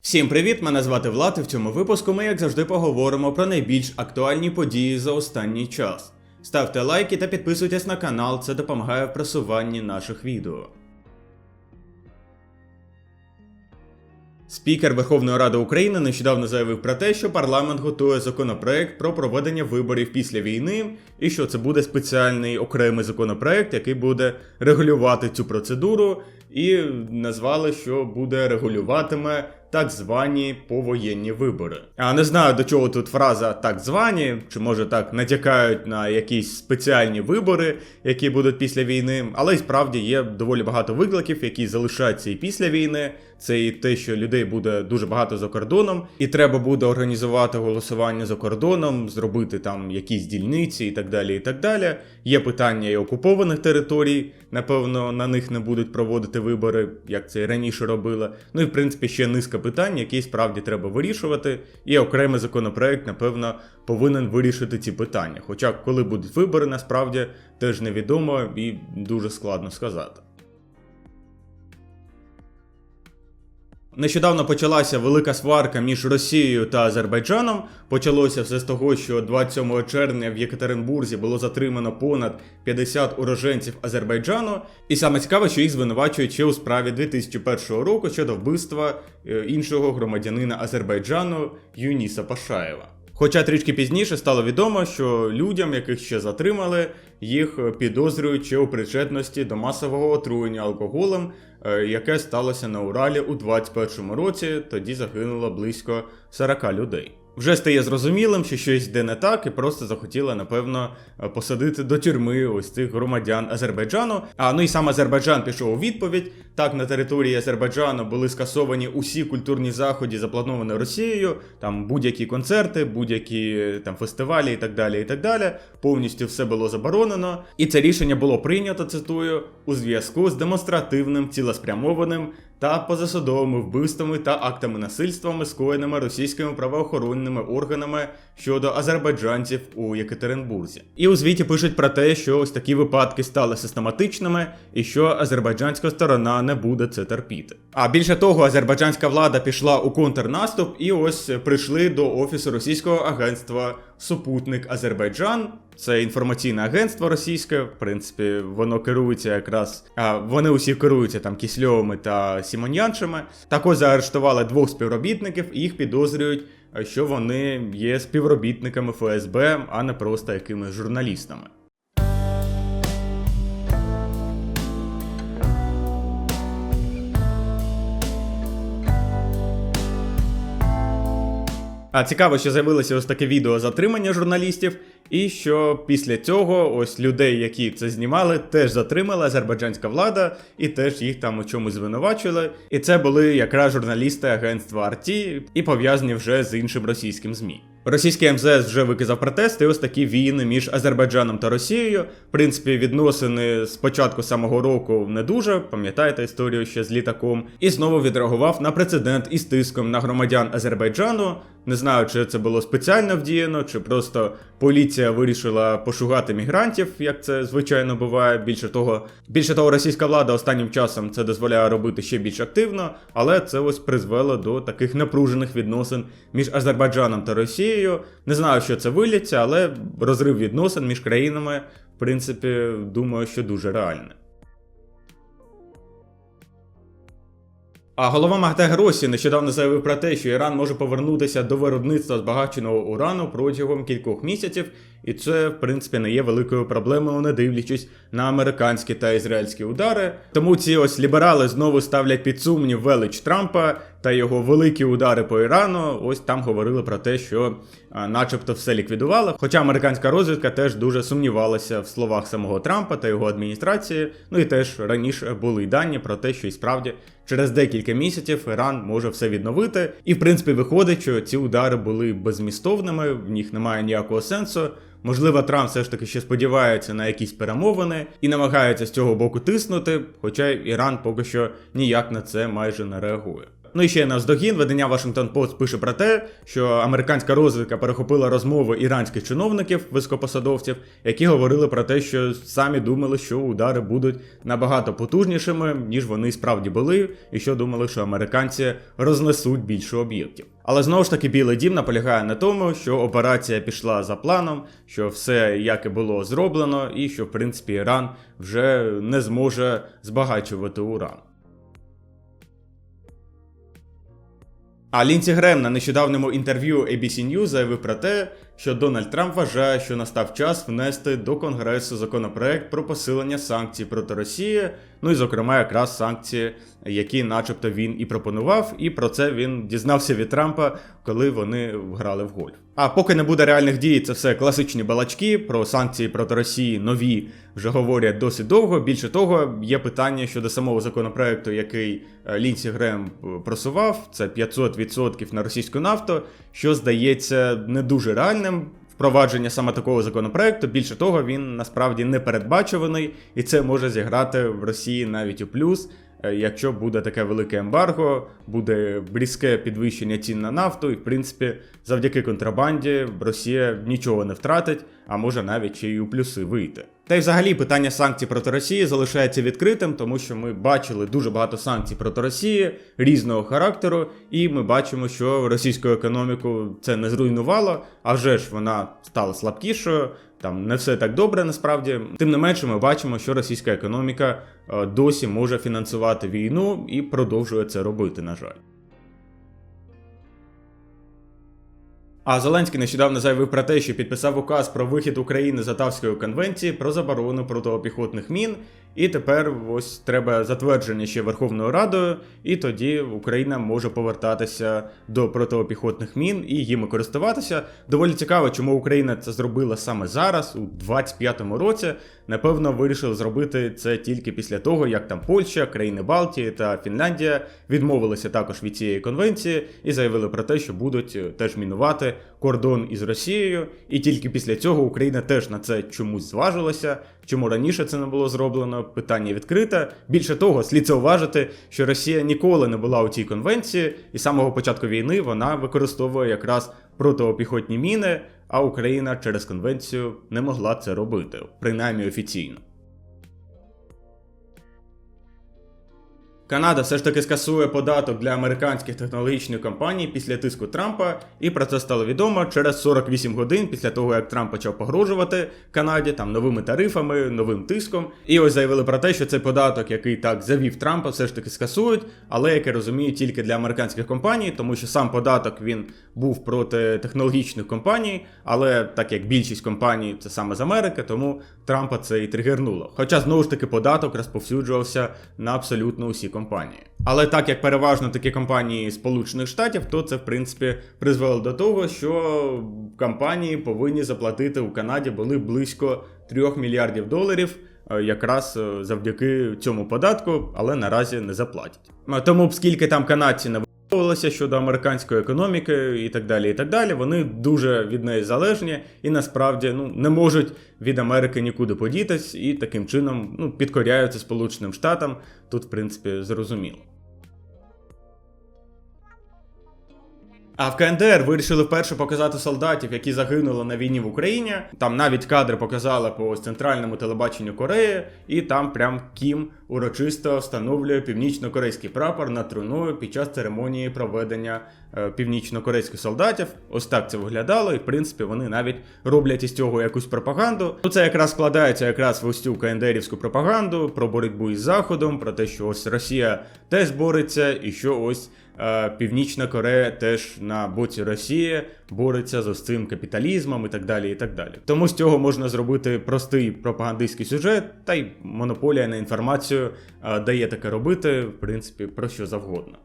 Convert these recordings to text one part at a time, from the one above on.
Всім привіт! Мене звати Влад, і в цьому випуску ми, як завжди, поговоримо про найбільш актуальні події за останній час. Ставте лайки та підписуйтесь на канал, це допомагає в просуванні наших відео. Спікер Верховної Ради України нещодавно заявив про те, що парламент готує законопроект про проведення виборів після війни, і що це буде спеціальний окремий законопроект, який буде регулювати цю процедуру, і назвали, що буде регулюватиме так звані повоєнні вибори. А не знаю до чого тут фраза так звані, чи може так натякають на якісь спеціальні вибори, які будуть після війни, але й справді є доволі багато викликів, які залишаються і після війни. Це і те, що людей буде дуже багато за кордоном, і треба буде організувати голосування за кордоном, зробити там якісь дільниці і так далі. І так далі. Є питання і окупованих територій. Напевно, на них не будуть проводити вибори, як це і раніше робили. Ну і в принципі ще низка питань, які справді треба вирішувати. І окремий законопроект, напевно, повинен вирішити ці питання. Хоча коли будуть вибори, насправді теж невідомо і дуже складно сказати. Нещодавно почалася велика сварка між Росією та Азербайджаном. Почалося все з того, що 27 червня в Єкатеринбурзі було затримано понад 50 уроженців Азербайджану. І саме цікаве, що їх звинувачують ще у справі 2001 року щодо вбивства е, іншого громадянина Азербайджану Юніса Пашаєва. Хоча трішки пізніше стало відомо, що людям, яких ще затримали, їх підозрюють ще у причетності до масового отруєння алкоголем, е, яке сталося на Уралі у 2021 році. Тоді загинуло близько 40 людей. Вже стає зрозумілим, що щось йде не так, і просто захотіли, напевно, е, посадити до тюрми ось цих громадян Азербайджану. А ну і сам Азербайджан пішов у відповідь. Так, на території Азербайджану були скасовані усі культурні заходи, заплановані Росією, там будь-які концерти, будь-які е, там фестивалі і так далі. і так далі. Повністю все було заборонено. І це рішення було прийнято, цитую, у зв'язку з демонстративним цілеспрямованим та позасудовими вбивствами та актами насильствами, скоєними російськими правоохоронними органами щодо азербайджанців у Єкатеринбурзі. І у звіті пишуть про те, що ось такі випадки стали систематичними, і що азербайджанська сторона не буде це терпіти. А більше того, азербайджанська влада пішла у контрнаступ, і ось прийшли до офісу російського агентства Супутник Азербайджан. Це інформаційне агентство російське, в принципі, воно керується якраз. А вони усі керуються там кісльовими та сімоняншами. Також заарештували двох співробітників і їх підозрюють, що вони є співробітниками ФСБ, а не просто якимись журналістами. А цікаво, що з'явилося ось таке відео затримання журналістів, і що після цього ось людей, які це знімали, теж затримала азербайджанська влада, і теж їх там у чомусь звинувачили. І це були якраз журналісти агентства Арті і пов'язані вже з іншим російським ЗМІ. Російський МЗС вже виказав протести, ось такі війни між Азербайджаном та Росією. В принципі, відносини з початку самого року не дуже, пам'ятаєте історію ще з літаком, і знову відреагував на прецедент із тиском на громадян Азербайджану. Не знаю, чи це було спеціально вдіяно, чи просто поліція вирішила пошугати мігрантів, як це звичайно буває. Більше того, більше того, російська влада останнім часом це дозволяє робити ще більш активно, але це ось призвело до таких напружених відносин між Азербайджаном та Росією. Не знаю, що це виліться, але розрив відносин між країнами, в принципі, думаю, що дуже реальний. А голова МАГДА Гросі нещодавно заявив про те, що Іран може повернутися до виробництва збагаченого урану протягом кількох місяців, і це, в принципі, не є великою проблемою, не дивлячись на американські та ізраїльські удари. Тому ці ось ліберали знову ставлять під сумнів велич Трампа та його великі удари по Ірану. Ось там говорили про те, що начебто все ліквідували. Хоча американська розвідка теж дуже сумнівалася в словах самого Трампа та його адміністрації. Ну і теж раніше були й дані про те, що і справді через декілька місяців Іран може все відновити. І в принципі виходить, що ці удари були безмістовними, в них немає ніякого сенсу. Можливо, Трамп все ж таки ще сподівається на якісь перемовини і намагається з цього боку тиснути, хоча Іран поки що ніяк на це майже не реагує. Ну і ще навздогін, видання Washington Post пише про те, що американська розвідка перехопила розмови іранських чиновників, високопосадовців, які говорили про те, що самі думали, що удари будуть набагато потужнішими, ніж вони справді були, і що думали, що американці рознесуть більше об'єктів. Але знову ж таки, Білий Дім наполягає на тому, що операція пішла за планом, що все як і було зроблено, і що в принципі Іран вже не зможе збагачувати уран. А Лінсі Грем на нещодавньому інтерв'ю ABC News заявив про те, що Дональд Трамп вважає, що настав час внести до Конгресу законопроект про посилення санкцій проти Росії, ну і зокрема якраз санкції, які, начебто, він і пропонував, і про це він дізнався від Трампа, коли вони грали в гольф. А поки не буде реальних дій, це все класичні балачки про санкції проти Росії нові вже говорять досить довго. Більше того, є питання щодо самого законопроекту, який е, Лінсі Грем е, просував. Це 500% на російську нафту, що здається не дуже реальним. Впровадження саме такого законопроекту, більше того, він насправді не передбачуваний, і це може зіграти в Росії навіть у плюс. Е, Якщо буде таке велике ембарго, буде різке підвищення цін на нафту, і в принципі, завдяки контрабанді Росія нічого не втратить, а може навіть й у плюси вийти. Та й взагалі питання санкцій проти Росії залишається відкритим, тому що ми бачили дуже багато санкцій проти Росії різного характеру, і ми бачимо, що російську економіку це не зруйнувало, а вже ж вона стала слабкішою. Там не все так добре насправді. Тим не менше, ми бачимо, що російська економіка е, досі може фінансувати війну і продовжує це робити, на жаль. А Зеленський нещодавно заявив про те, що підписав указ про вихід України з Атавської конвенції про заборону протипіхотних мін. І тепер ось треба затвердження ще Верховною Радою, і тоді Україна може повертатися до протипіхотних мін і їми користуватися. Доволі цікаво, чому Україна це зробила саме зараз, у 25-му році. Напевно, вирішили зробити це тільки після того, як там Польща, країни Балтії та Фінляндія відмовилися також від цієї конвенції і заявили про те, що будуть е, теж мінувати кордон із Росією. І тільки після цього Україна теж на це чомусь зважилася. Чому раніше це не було зроблено? Питання відкрите. Більше того, слід зауважити, що Росія ніколи не була у цій конвенції, і з самого початку війни вона використовує якраз протипіхотні міни, а Україна через конвенцію не могла це робити, принаймні офіційно. Канада все ж таки скасує податок для американських технологічних компаній після тиску Трампа, і про це стало відомо через 48 годин після того, як Трамп почав погрожувати Канаді там новими тарифами, новим тиском. І ось заявили про те, що цей податок, який так завів Трампа, все ж таки скасують, але як я розумію, тільки для американських компаній, тому що сам податок він був проти технологічних компаній, але так як більшість компаній це саме з Америки, тому Трампа це і тригернуло. Хоча знову ж таки податок розповсюджувався на абсолютно усі компанії. Але так як переважно такі компанії Сполучених Штатів, то це в принципі призвело до того, що компанії повинні заплатити у Канаді були близько 3 мільярдів доларів. е, Якраз е, завдяки цьому податку, але наразі не заплатять. Е, Тому б скільки там канадці не висловилися щодо американської економіки і так далі, і так далі, вони дуже від неї залежні і насправді ну не можуть від Америки нікуди подітись, і таким чином ну підкоряються Сполученим Штатам. Тут, в принципі, зрозуміло. А в КНДР вирішили вперше показати солдатів, які загинули на війні в Україні. Там навіть кадри показали по центральному телебаченню Кореї, і там прям Кім урочисто встановлює північно-корейський прапор над труною під час церемонії проведення е, північно-корейських солдатів. Ось так це виглядало, і в принципі вони навіть роблять із цього якусь пропаганду. Ну це якраз складається якраз в ось цю КНДРівську пропаганду про боротьбу із Заходом, про те, що ось Росія теж бореться, і що ось. Е, Північна Корея теж на боці Росії бореться з цим капіталізмом і так далі. і так далі. Тому з цього можна зробити простий пропагандистський сюжет, та й монополія на інформацію е, дає таке робити, в принципі, про що завгодно.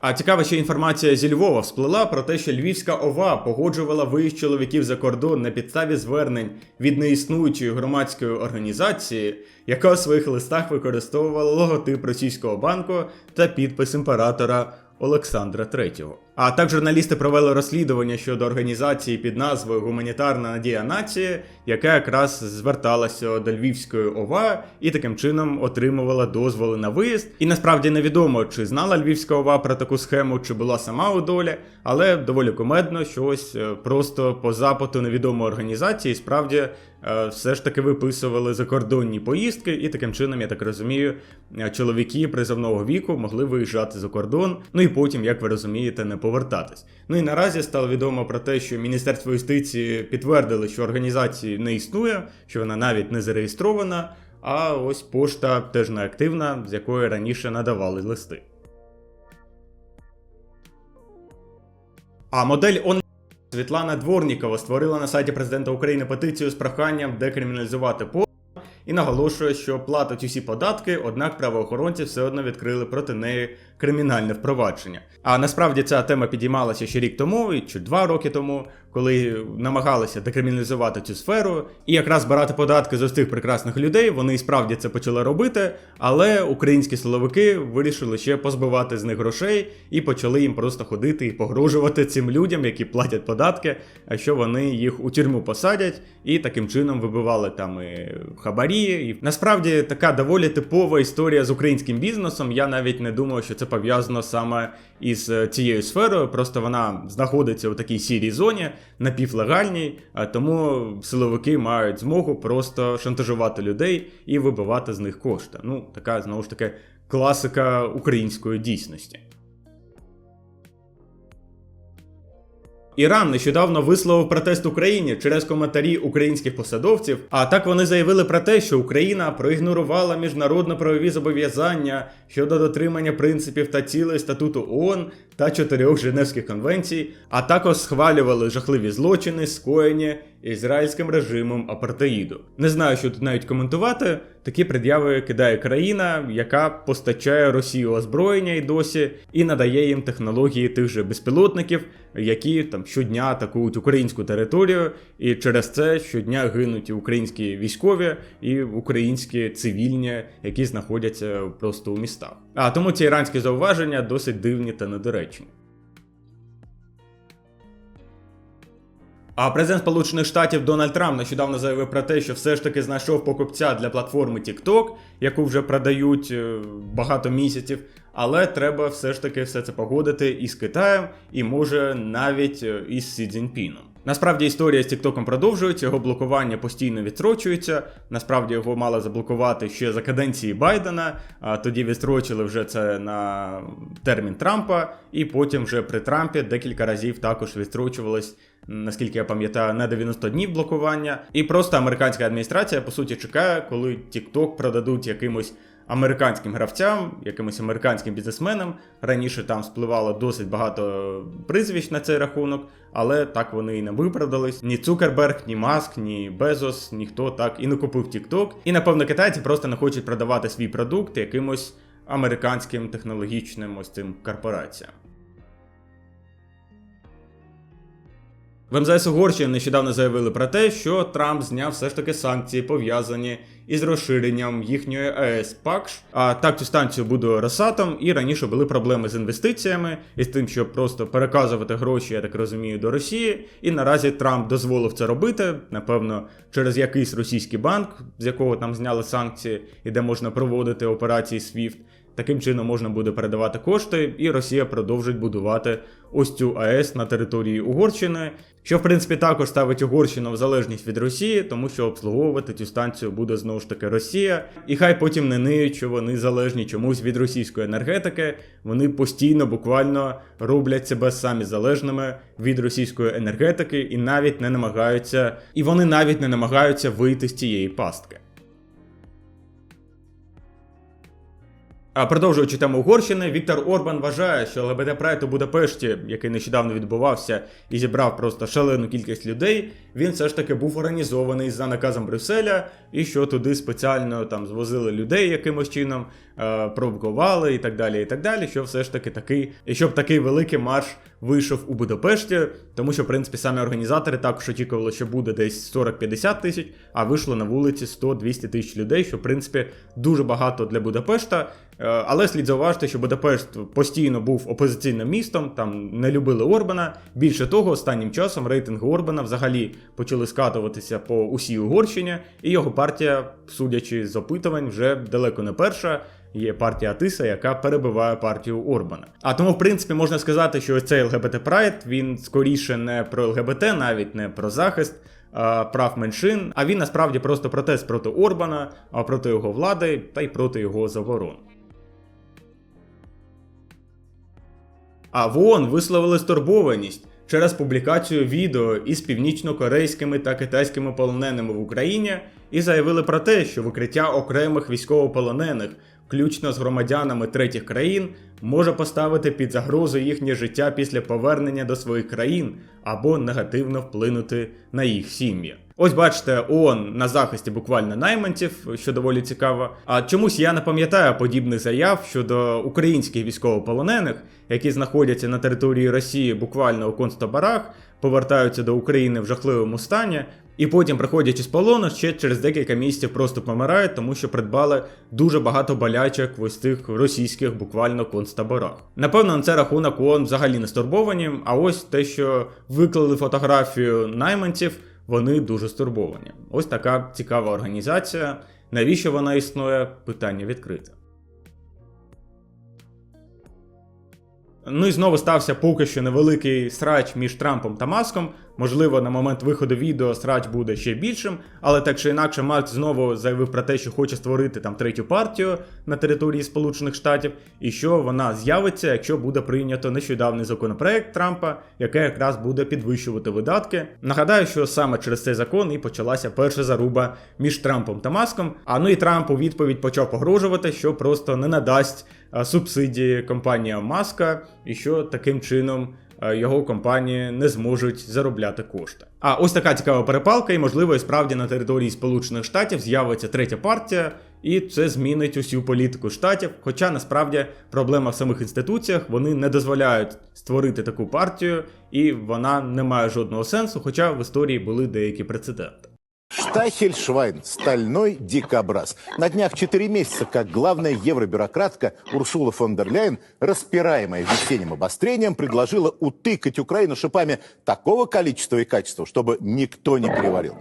А цікава ще інформація зі Львова всплила про те, що Львівська ОВА погоджувала виїзд чоловіків за кордон на підставі звернень від неіснуючої громадської організації, яка у своїх листах використовувала логотип російського банку та підпис імператора Олександра III. А так журналісти провели розслідування щодо організації під назвою Гуманітарна надія нації, яка якраз зверталася до Львівської ОВА і таким чином отримувала дозволи на виїзд. І насправді невідомо, чи знала Львівська ОВА про таку схему, чи була сама у долі, але доволі кумедно, що ось е, просто по запиту невідомої організації справді е, все ж таки виписували закордонні поїздки, і таким чином, я так розумію, е, чоловіки призовного віку могли виїжджати за кордон, ну і потім, як ви розумієте, не повертатись. Ну і наразі стало відомо про те, що Міністерство юстиції підтвердили, що організації не існує, що вона навіть не зареєстрована. А ось пошта теж не активна, з якої раніше надавали листи. А модель он Світлана Дворнікова створила на сайті президента України петицію з проханням декриміналізувати порно і наголошує, що платить усі податки, однак правоохоронці все одно відкрили проти неї кримінальне впровадження. А насправді ця тема підіймалася ще рік тому, і чи два роки тому, коли намагалися декриміналізувати цю сферу, і якраз збирати податки з ось тих прекрасних людей. Вони і справді це почали робити, але українські силовики вирішили ще позбивати з них грошей і почали їм просто ходити і погрожувати цим людям, які платять податки, що вони їх у тюрму посадять, і таким чином вибивали там і хабарі. І насправді така доволі типова історія з українським бізнесом. Я навіть не думаю, що це пов'язано саме із е, цією сферою. Просто вона знаходиться у такій сірій зоні, напівлегальній, а тому силовики мають змогу просто шантажувати людей і вибивати з них кошти. Ну, така знову ж таки класика української дійсності. Іран нещодавно висловив протест Україні через коментарі українських посадовців. А так вони заявили про те, що Україна проігнорувала міжнародно-правові зобов'язання щодо дотримання принципів та цілей статуту ООН та чотирьох Женевських конвенцій, а також схвалювали жахливі злочини, скоєні ізраїльським режимом апартеїду. Не знаю, що тут навіть коментувати. Такі пред'яви кидає країна, яка постачає Росії озброєння і досі, і надає їм технології тих же безпілотників, які там щодня атакують українську територію, і через це щодня гинуть українські військові, і українські цивільні, які знаходяться просто у містах. А тому ці іранські зауваження досить дивні та недоречні. А президент Сполучених Штатів Дональд Трамп нещодавно заявив про те, що все ж таки знайшов покупця для платформи TikTok, яку вже продають е, багато місяців. Але треба все ж таки все це погодити із Китаєм, і може навіть е, із Сі Цзіньпіном. Насправді історія з Тіктоком продовжується, його блокування постійно відстрочується. Насправді його мали заблокувати ще за каденції Байдена, а тоді відстрочили вже це на термін Трампа, і потім вже при Трампі декілька разів також відстрочувалось, наскільки я пам'ятаю, на 90 днів блокування. І просто американська адміністрація по суті чекає, коли TikTok продадуть якимось американським гравцям, якимось американським бізнесменам. Раніше там спливало досить багато прізвищ на цей рахунок, але так вони і не виправдались. Ні Цукерберг, ні Маск, ні Безос, ніхто так і не купив TikTok. І напевно китайці просто не хочуть продавати свій продукт якимось американським технологічним ось цим корпораціям. В МЗС Угорщини нещодавно заявили про те, що Трамп зняв все ж таки санкції, пов'язані із розширенням їхньої АЕС ПАКШ. А так цю станцію буде Росатом, і раніше були проблеми з інвестиціями і з тим, щоб просто переказувати гроші, я так розумію, до Росії. І наразі Трамп дозволив це робити, напевно, через якийсь російський банк, з якого там зняли санкції, і де можна проводити операції SWIFT. Таким чином можна буде передавати кошти, і Росія продовжить будувати ось цю АЕС на території Угорщини, що в принципі також ставить Угорщину в залежність від Росії, тому що обслуговувати цю станцію буде знову ж таки Росія. І хай потім не ниють, що вони залежні чомусь від російської енергетики. Вони постійно буквально роблять себе самі залежними від російської енергетики і навіть не намагаються, і вони навіть не намагаються вийти з цієї пастки. Продовжуючи тему Угорщини, Віктор Орбан вважає, що ЛГБТ Прайд у Будапешті, який нещодавно відбувався і зібрав просто шалену кількість людей, він все ж таки був організований за наказом Брюсселя, і що туди спеціально там звозили людей якимось чином, е провокували і так далі. і так далі, Що все ж таки такий, і щоб такий великий марш вийшов у Будапешті, тому що, в принципі, самі організатори також очікували, що буде десь 40-50 тисяч, а вийшло на вулиці 100-200 тисяч людей, що в принципі дуже багато для Будапешта. Е, Але слід зауважити, що Будапешт постійно був опозиційним містом, там не любили Орбана. Більше того, останнім часом рейтинги Орбана взагалі почали скатуватися по усій Угорщині, і його партія, судячи з опитувань, вже далеко не перша. Є партія Атиса, яка перебиває партію Орбана. А тому, в принципі, можна сказати, що цей ЛГБТ Прайд він скоріше не про ЛГБТ, навіть не про захист прав меншин, а він насправді просто протест проти Орбана, а проти його влади та й проти його заборон. А в ООН висловили стурбованість через публікацію відео із північно-корейськими та китайськими полоненими в Україні і заявили про те, що викриття окремих військовополонених, включно з громадянами третіх країн, може поставити під загрозу їхнє життя після повернення до своїх країн або негативно вплинути на їх сім'ї. Ось бачите, ООН на захисті буквально найманців, що доволі цікаво. А чомусь я не пам'ятаю подібних заяв щодо українських військовополонених, які знаходяться на території Росії буквально у концтаборах, повертаються до України в жахливому стані, і потім, приходячи з полону, ще через декілька місяців просто помирають, тому що придбали дуже багато болячок в ось цих російських буквально концтаборах. Напевно, на це рахунок ООН взагалі не стурбовані. А ось те, що виклали фотографію найманців, вони дуже стурбовані. Ось така цікава організація. Навіщо вона існує? Питання відкрите. Ну і знову стався поки що невеликий срач між Трампом та Маском. Можливо, на момент виходу відео срач буде ще більшим, але так чи інакше, Маск знову заявив про те, що хоче створити там третю партію на території Сполучених Штатів, і що вона з'явиться, якщо буде прийнято нещодавний законопроект Трампа, який якраз буде підвищувати видатки. Нагадаю, що саме через цей закон і почалася перша заруба між Трампом та Маском. А ну і Трамп у відповідь почав погрожувати, що просто не надасть субсидії компаніям Маска, і що таким чином е, його компанії не зможуть заробляти кошти. А ось така цікава перепалка, і можливо, і справді на території Сполучених Штатів з'явиться третя партія, і це змінить усю політику штатів. Хоча насправді проблема в самих інституціях вони не дозволяють створити таку партію, і вона не має жодного сенсу, хоча в історії були деякі прецеденти. Штахель-Швайн, стальной дикобраз. На днях 4 месяца, как главная евробюрократка Урсула фон дер Ляйен, распираемая весенним обострением, предложила утыкать Украину шипами такого количества и качества, чтобы никто не переварил.